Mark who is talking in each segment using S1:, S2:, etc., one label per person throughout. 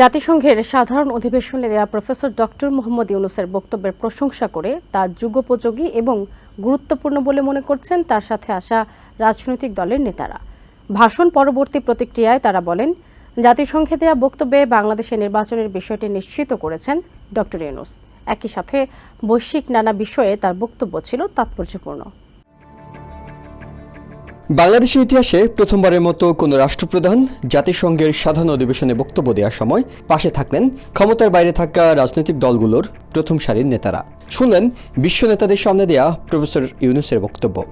S1: জাতিসংঘের সাধারণ অধিবেশনে দেওয়া প্রফেসর ডক্টর মোহাম্মদ ইউনুসের বক্তব্যের প্রশংসা করে তা যুগোপযোগী এবং গুরুত্বপূর্ণ বলে মনে করছেন তার সাথে আসা রাজনৈতিক দলের নেতারা। ভাষণ পরবর্তী প্রতিক্রিয়ায় তারা বলেন, জাতিসংঘে দেওয়া বক্তব্যে বাংলাদেশের নির্বাচনের বিষয়টি নিশ্চিত করেছেন ডক্টর ইউনুস। একই সাথে বৈশ্বিক নানা বিষয়ে তার বক্তব্য ছিল তাৎপর্যপূর্ণ।
S2: বাংলাদেশের ইতিহাসে প্রথমবারের মতো কোনো রাষ্ট্রপ্রধান জাতিসংঘের সাধারণ অধিবেশনে বক্তব্য দেওয়ার সময় পাশে থাকলেন ক্ষমতার বাইরে থাকা রাজনৈতিক দলগুলোর প্রথম সারির নেতারা। শুনলেন বিশ্ব নেতাদের সামনে দেয়া প্রফেসর ইউনুসের বক্তব্য।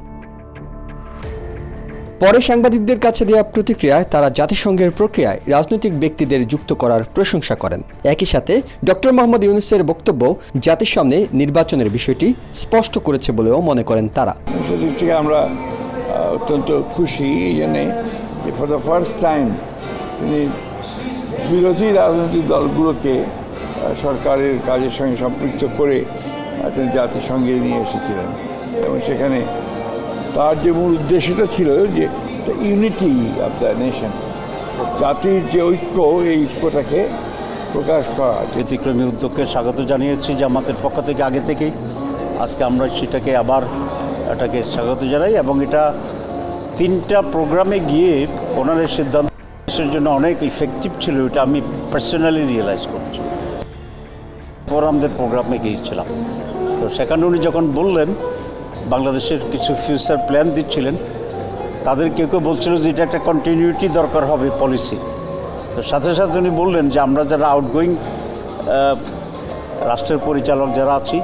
S2: পরে সাংবাদিকদের কাছে দেওয়া প্রতিক্রিয়ায় তারা জাতিসংঘের প্রক্রিয়ায় রাজনৈতিক ব্যক্তিদের যুক্ত করার প্রশংসা করেন। একই সাথে ডক্টর মোহাম্মদ ইউনুসের বক্তব্য জাতির সামনে নির্বাচনের বিষয়টি স্পষ্ট করেছে বলেও মনে করেন তারা।
S3: আমরা অত্যন্ত খুশি, এই যে ফর দ্য ফার্স্ট টাইম তিনি বিরোধী রাজনৈতিক দলগুলোকে সরকারের কাজের সঙ্গে সম্পৃক্ত করে তিনি জাতিসংঘে নিয়ে এসেছিলেন। এবং সেখানে তার যে মূল উদ্দেশ্যটা ছিল যে the unity of the nation জাতির যে ঐক্য, এই ঐক্যটাকে প্রকাশ করা।
S4: ব্যতিক্রমী উদ্যোগকে স্বাগত জানিয়েছি যে আমাদের পক্ষ থেকে। আগে থেকেই আজকে আমরা সেটাকে আবার এটাকে স্বাগত জানাই এবং এটা তিনটা প্রোগ্রামে গিয়ে ওনাদের সিদ্ধান্ত জন্য অনেক ইফেক্টিভ ছিল, এটা আমি পার্সোনালি রিয়েলাইজ করছি। ফোরামদের প্রোগ্রামে গিয়েছিলাম। তো সেখানে উনি যখন বললেন, বাংলাদেশের কিছু ফিউচার প্ল্যান দিচ্ছিলেন, তাদের কেউ কেউ বলছিল যে এটা একটা কন্টিনিউটি দরকার হবে পলিসি তো সাথে সাথে উনি বললেন যে আমরা যারা আউটগোয়িং রাষ্ট্রের পরিচালক যারা আছি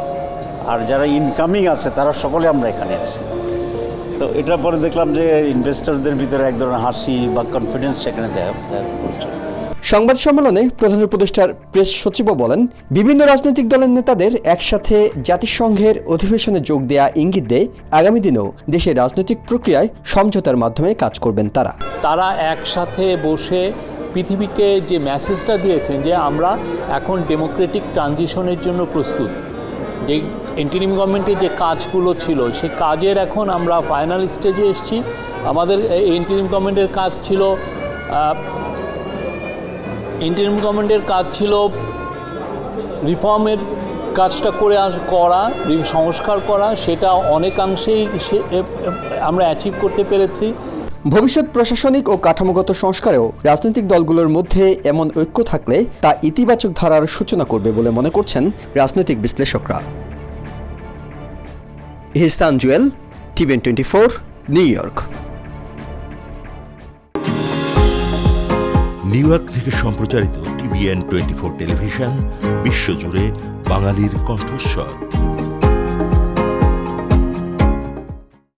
S4: আর যারা ইনকামিং আছে তারা সকলে আমরা এখানে আছি। তো এটার পরে দেখলাম যে ইনভেস্টরদের ভিতরে এক ধরনের হাসি বা কনফিডেন্স সেখানে দেখা দেখা করছে
S2: সংবাদ সম্মেলনে প্রধান উপদেষ্টার প্রেস সচিবও বলেন বিভিন্ন রাজনৈতিক দলের নেতাদের একসাথে জাতিসংঘের অধিবেশনে যোগ দেয়া ইঙ্গিত দেয় আগামী দিনেও দেশের রাজনৈতিক প্রক্রিয়ায় সমঝোতার মাধ্যমে কাজ করবেন তারা।
S5: তারা একসাথে বসে পৃথিবীকে যে মেসেজটা দিয়েছেন যে আমরা এখন ডেমোক্রেটিক ট্রানজিশনের জন্য প্রস্তুত। যে ইন্টারিম গভর্নমেন্টের যে কাজগুলো ছিল, সে কাজের এখন আমরা ফাইনাল স্টেজে এসেছি। আমাদের ইন্টারিম গভর্নমেন্টের কাজ ছিল ইন্টারিম গভর্নমেন্টের কাজ ছিল রিফর্মের কাজটা করে আস, করা সংস্কার করা, সেটা অনেকাংশেই সে আমরা অ্যাচিভ করতে পেরেছি।
S2: ভবিষ্যৎ প্রশাসনিক ও কাঠামোগত সংস্কারেও রাজনৈতিক দলগুলোর মধ্যে এমন ঐক্য থাকলে তা ইতিবাচক ধারার সূচনা করবে বলে মনে করছেন রাজনৈতিক বিশ্লেষকরা। হিসান Jewel TVN twenty four, New York.
S6: New York থেকে সম্প্রচারিত টিভিএন টোয়েন্টি ফোর টেলিভিশন, বিশ্বজুড়ে বাঙালির কণ্ঠস্বর।